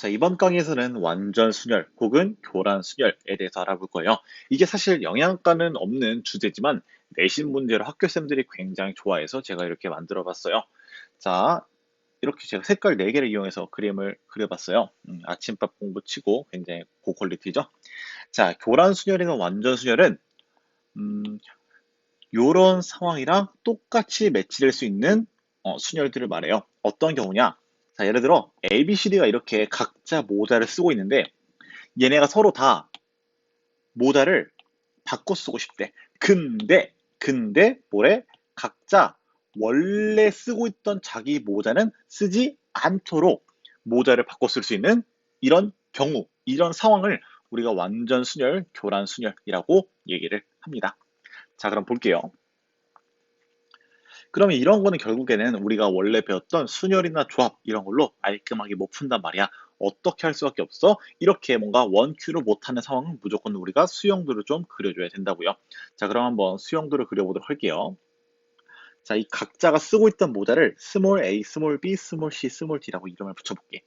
자, 이번 강의에서는 완전 순열 혹은 교란 순열에 대해서 알아볼 거예요. 이게 사실 영양가는 없는 주제지만 내신 문제로 학교쌤들이 굉장히 좋아해서 제가 이렇게 만들어 봤어요. 자, 이렇게 제가 색깔 4개를 이용해서 그림을 그려봤어요. 음, 아침밥 공부 치고 굉장히 고퀄리티죠. 자, 교란 순열이나 완전 순열은 음, 요런 상황이랑 똑같이 매치될 수 있는 어, 순열들을 말해요. 어떤 경우냐? 자, 예를 들어 A, B, C, D가 이렇게 각자 모자를 쓰고 있는데 얘네가 서로 다 모자를 바꿔 쓰고 싶대. 근데 근데 뭐래? 각자 원래 쓰고 있던 자기 모자는 쓰지 않도록 모자를 바꿔 쓸 수 있는 이런 경우, 이런 상황을 우리가 완전 순열, 교란 순열이라고 얘기를 합니다. 자, 그럼 볼게요. 그러면 이런 거는 결국에는 우리가 원래 배웠던 순열이나 조합 이런 걸로 깔끔하게 못 푼단 말이야. 어떻게 할 수밖에 없어? 이렇게 뭔가 원큐를 못하는 상황은 무조건 우리가 수영도를 좀 그려줘야 된다고요. 자, 그럼 한번 수영도를 그려보도록 할게요. 자, 이 각자가 쓰고 있던 모자를 스몰 a, 스몰 b, 스몰 c, 스몰 d라고 이름을 붙여볼게.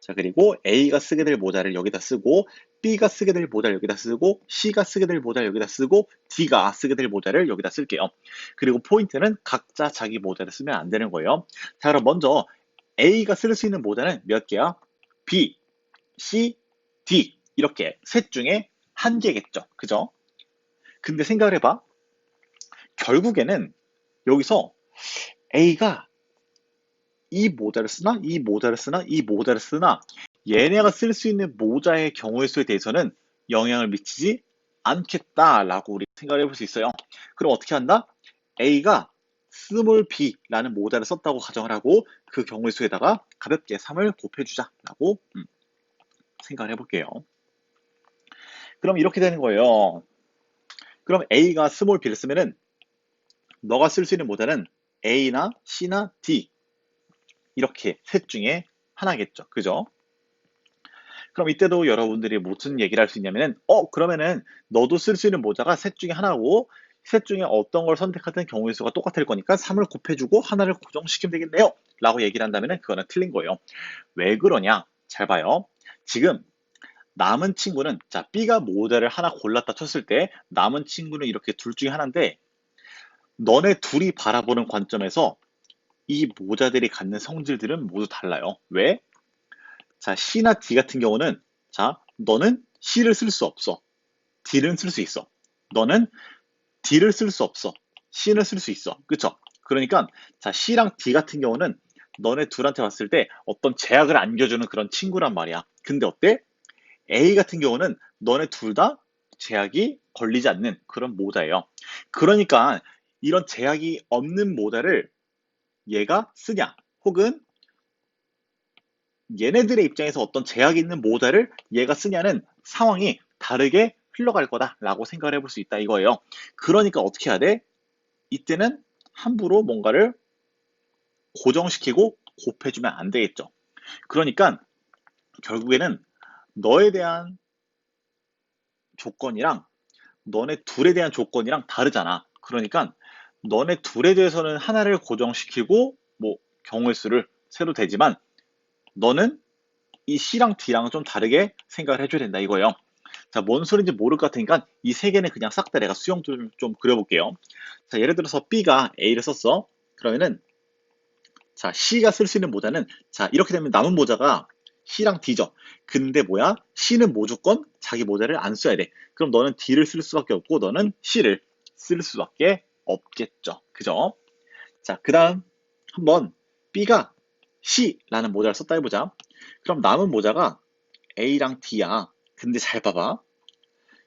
자, 그리고 A가 쓰게 될 모자를 여기다 쓰고, B가 쓰게 될 모자를 여기다 쓰고, C가 쓰게 될 모자를 여기다 쓰고, D가 쓰게 될 모자를 여기다 쓸게요. 그리고 포인트는 각자 자기 모자를 쓰면 안 되는 거예요. 자, 그럼 먼저 A가 쓸 수 있는 모자는 몇 개야? B, C, D. 이렇게 셋 중에 한 개겠죠. 그죠? 근데 생각을 해봐. 결국에는 여기서 A가 이 모자를 쓰나 이 모자를 쓰나 이 모자를 쓰나 얘네가 쓸 수 있는 모자의 경우의 수에 대해서는 영향을 미치지 않겠다라고 우리 생각을 해볼 수 있어요. 그럼 어떻게 한다? A가 스몰 B라는 모자를 썼다고 가정을 하고 그 경우의 수에다가 가볍게 3을 곱해주자라고 음, 생각을 해볼게요. 그럼 이렇게 되는 거예요. 그럼 A가 스몰 B를 쓰면은 너가 쓸 수 있는 모자는 A나 C나 D 이렇게 셋 중에 하나겠죠. 그죠? 그럼 이때도 여러분들이 무슨 얘기를 할 수 있냐면은 어 그러면은 너도 쓸 수 있는 모자가 셋 중에 하나고 셋 중에 어떤 걸 선택하든 경우의 수가 똑같을 거니까 3을 곱해주고 하나를 고정시키면 되겠네요 라고 얘기를 한다면 그거는 틀린 거예요 왜 그러냐 잘 봐요 지금 남은 친구는 자 B가 모자를 하나 골랐다 쳤을 때 남은 친구는 이렇게 둘 중에 하나인데 너네 둘이 바라보는 관점에서 이 모자들이 갖는 성질들은 모두 달라요. 왜? 자, C나 D 같은 경우는 자, 너는 C를 쓸 수 없어. D는 쓸 수 있어. 너는 D를 쓸 수 없어. C는 쓸 수 있어. 그쵸? 그러니까 자, C랑 D 같은 경우는 너네 둘한테 봤을 때 어떤 제약을 안겨주는 그런 친구란 말이야. 근데 어때? A 같은 경우는 너네 둘 다 제약이 걸리지 않는 그런 모자예요. 그러니까 이런 제약이 없는 모자를 얘가 쓰냐 혹은 얘네들의 입장에서 어떤 제약이 있는 모자를 얘가 쓰냐는 상황이 다르게 흘러갈 거다라고 생각을 해볼 수 있다 이거예요. 그러니까 어떻게 해야 돼? 이때는 함부로 뭔가를 고정시키고 곱해주면 안 되겠죠. 그러니까 결국에는 너에 대한 조건이랑 너네 둘에 대한 조건이랑 다르잖아. 그러니까 너네 둘에 대해서는 하나를 고정시키고 뭐 경우의 수를 세도 되지만 너는 이 C랑 D랑은 좀 다르게 생각을 해줘야 된다 이거예요. 자, 뭔 소리인지 모를 것 같으니까 이 세 개는 그냥 싹 다 내가 수용 좀, 좀 그려볼게요. 자, 예를 들어서 B가 A를 썼어. 그러면은 자, C가 쓸 수 있는 모자는 자, 이렇게 되면 남은 모자가 C랑 D죠. 근데 뭐야? C는 무조건 자기 모자를 안 써야 돼. 그럼 너는 D를 쓸 수밖에 없고 너는 C를 쓸 수밖에 없겠죠. 그죠? 자, 그 다음 한번 B가 C라는 모자를 썼다 해보자. 그럼 남은 모자가 A랑 D야. 근데 잘 봐봐.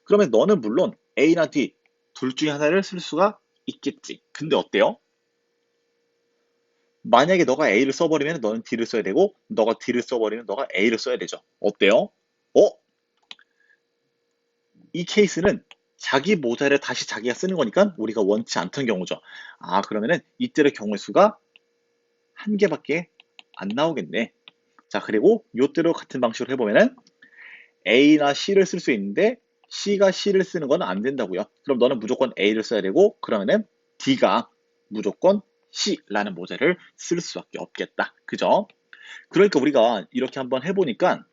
그러면 너는 물론 A나 D 둘 중에 하나를 쓸 수가 있겠지. 근데 어때요? 만약에 너가 A를 써버리면 너는 D를 써야 되고 너가 D를 써버리면 너가 A를 써야 되죠. 어때요? 어? 이 케이스는 자기 모자를 다시 자기가 쓰는 거니까 우리가 원치 않던 경우죠. 아 그러면은 이때의 경우의 수가 한 개밖에 안 나오겠네. 자 그리고 요때로 같은 방식으로 해보면은 A나 C를 쓸 수 있는데 C가 C를 쓰는 건 안 된다고요. 그럼 너는 무조건 A를 써야 되고 그러면은 D가 무조건 C라는 모자를 쓸 수밖에 없겠다. 그죠? 그러니까 우리가 이렇게 한번 해보니까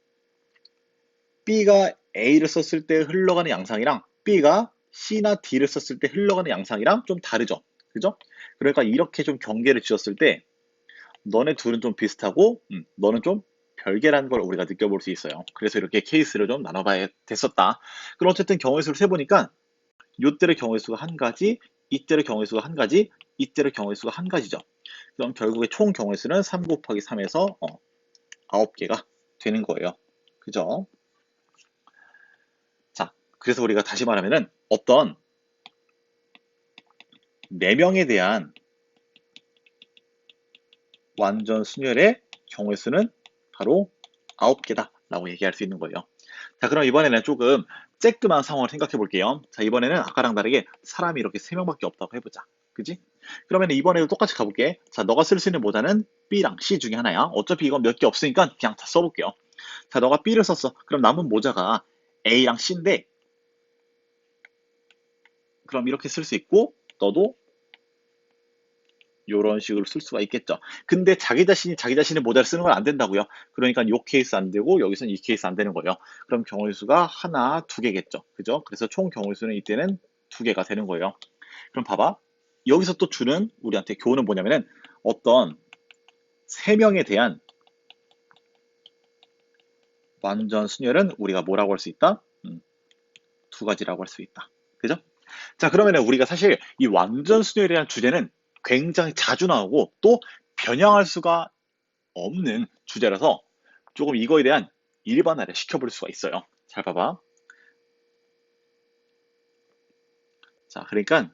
B가 A를 썼을 때 흘러가는 양상이랑 B가 C나 D를 썼을 때 흘러가는 양상이랑 좀 다르죠. 그죠? 그러니까 이렇게 좀 경계를 지었을 때 너네 둘은 좀 비슷하고 음, 너는 좀 별개라는 걸 우리가 느껴볼 수 있어요. 그래서 이렇게 케이스를 좀 나눠봐야 됐었다. 그럼 어쨌든 경우의 수를 세보니까 요때의 경우의 수가 한 가지, 이때의 경우의 수가 한 가지, 이때의 경우의 수가 한 가지죠. 그럼 결국에 총 경우의 수는 3 곱하기 3에서 어, 9개가 되는 거예요. 그죠? 자, 그래서 우리가 다시 말하면은 어떤 4명에 대한 완전 순열의 경우의 수는 바로 9개다 라고 얘기할 수 있는 거예요. 자 그럼 이번에는 조금 쬐끔한 상황을 생각해 볼게요. 자 이번에는 아까랑 다르게 사람이 이렇게 3명밖에 없다고 해보자. 그지? 그러면 이번에도 똑같이 가볼게. 자 너가 쓸 수 있는 모자는 B랑 C 중에 하나야. 어차피 이건 몇 개 없으니까 그냥 다 써볼게요. 자 너가 B를 썼어. 그럼 남은 모자가 A랑 C인데 그럼 이렇게 쓸 수 있고 너도 이런 식으로 쓸 수가 있겠죠. 근데 자기 자신이 자기 자신의 모델을 쓰는 건 안 된다고요. 그러니까 이 케이스 안 되고 여기서는 이 케이스 안 되는 거예요. 그럼 경우의 수가 하나, 두 개겠죠. 그죠? 그래서 총 경우의 수는 이때는 두 개가 되는 거예요. 그럼 봐봐. 여기서 또 주는 우리한테 교훈은 뭐냐면은 어떤 세 명에 대한 완전 순열은 우리가 뭐라고 할 수 있다? 음, 두 가지라고 할 수 있다. 그죠? 자, 그러면은 우리가 사실 이 완전 대한 주제는 굉장히 자주 나오고 또 변형할 수가 없는 주제라서 조금 이거에 대한 일반화를 시켜볼 수가 있어요. 잘 봐봐. 자, 그러니까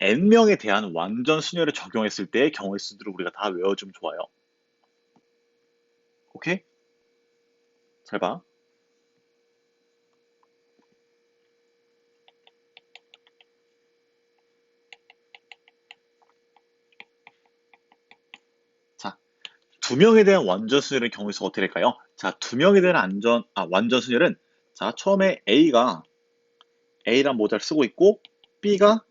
n명에 대한 완전 순열을 적용했을 때의 경우의 수들을 우리가 다 외워주면 좋아요. 오케이? 잘 봐. 두 명에 대한 완전 순열의 수가 어떻게 될까요? 자, 두 명에 대한 안전, 아, 완전 순열은 자, 처음에 A가 A란 모자를 쓰고 있고 B가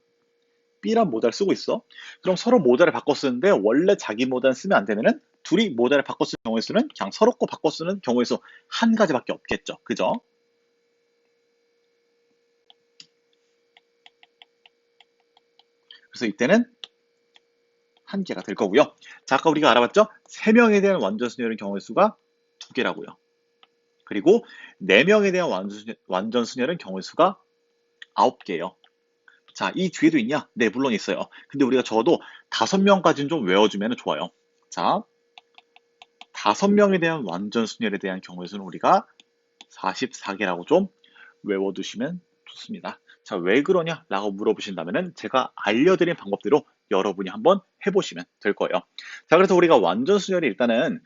B란 모자를 쓰고 있어. 그럼 서로 모자를 바꿔 쓰는데 원래 자기 모자를 쓰면 안 되면은 둘이 모자를 바꿔 쓰는 경우의 수는 그냥 서로 거 바꿔 쓰는 경우의 수 한 가지밖에 없겠죠. 그죠? 그래서 이때는 한 개가 될 거고요. 자, 아까 우리가 알아봤죠? 3명에 대한 완전 순열의 경우의 수가 2개라고요. 그리고 4명에 대한 완전, 순열은 경우의 수가 9개예요. 자, 이 뒤에도 있냐? 네, 물론 있어요. 근데 우리가 적어도 5명까지는 좀 외워주면 좋아요. 자, 5명에 대한 완전 순열에 대한 경우의 수는 우리가 44개라고 좀 외워두시면 좋습니다. 자, 왜 그러냐? 라고 물어보신다면 제가 알려드린 방법대로 여러분이 한번 해보시면 될 거예요. 자, 그래서 우리가 완전 순열이 일단은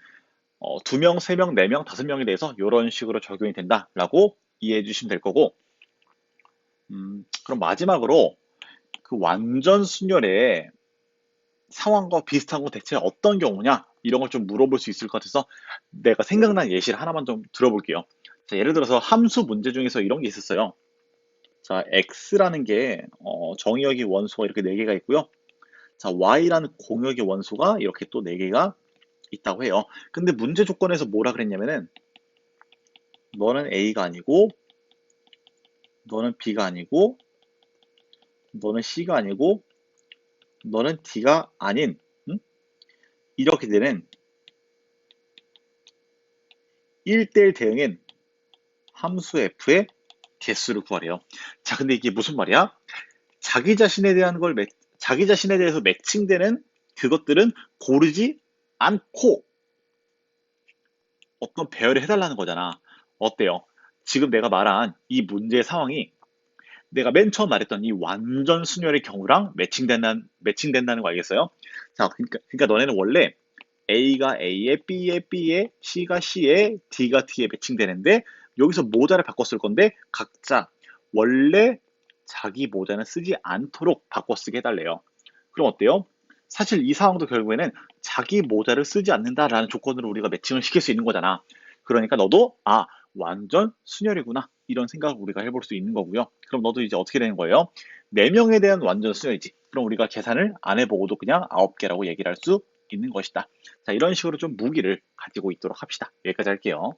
어, 2명, 3명, 4명, 5명에 대해서 이런 식으로 적용이 된다라고 이해해 주시면 될 거고 음, 그럼 마지막으로 그 완전 순열의 상황과 비슷한 건 대체 어떤 경우냐 이런 걸 좀 물어볼 수 있을 것 같아서 내가 생각난 예시를 하나만 좀 들어볼게요. 자, 예를 들어서 함수 문제 중에서 이런 게 있었어요. 자, x라는 게 어, 정의역의 원소가 이렇게 4개가 있고요. 자, y라는 공역의 원소가 이렇게 또 4개가 있다고 해요. 근데 문제 조건에서 뭐라 그랬냐면은 너는 a가 아니고 너는 b가 아니고 너는 c가 아니고 너는 d가 아닌 응? 이렇게 되는 1대1 대응인 함수 f의 개수를 구하래요. 자, 근데 이게 무슨 말이야? 자기 자신에 대한 걸 매, 자기 자신에 대해서 매칭되는 그것들은 고르지 않고 어떤 배열을 해달라는 거잖아. 어때요? 지금 내가 말한 이 문제의 상황이 내가 맨 처음 말했던 이 완전 순열의 경우랑 매칭된다는, 매칭된다는 거 알겠어요? 자, 그러니까, 그러니까 너네는 원래 A가 A에, B에 B에, C가 C에, D가 D에 매칭되는데 여기서 모자를 바꿨을 건데 각자 원래 자기 모자는 쓰지 않도록 바꿔 쓰게 해달래요. 그럼 어때요? 사실 이 상황도 결국에는 자기 모자를 쓰지 않는다라는 조건으로 우리가 매칭을 시킬 수 있는 거잖아. 그러니까 너도 아 완전 순열이구나 이런 생각을 우리가 해볼 수 있는 거고요. 그럼 너도 이제 어떻게 되는 거예요? 4명에 대한 완전 순열이지. 그럼 우리가 계산을 안 해보고도 그냥 9개라고 얘기를 할 수 있는 것이다. 자 이런 식으로 좀 무기를 가지고 있도록 합시다. 여기까지 할게요.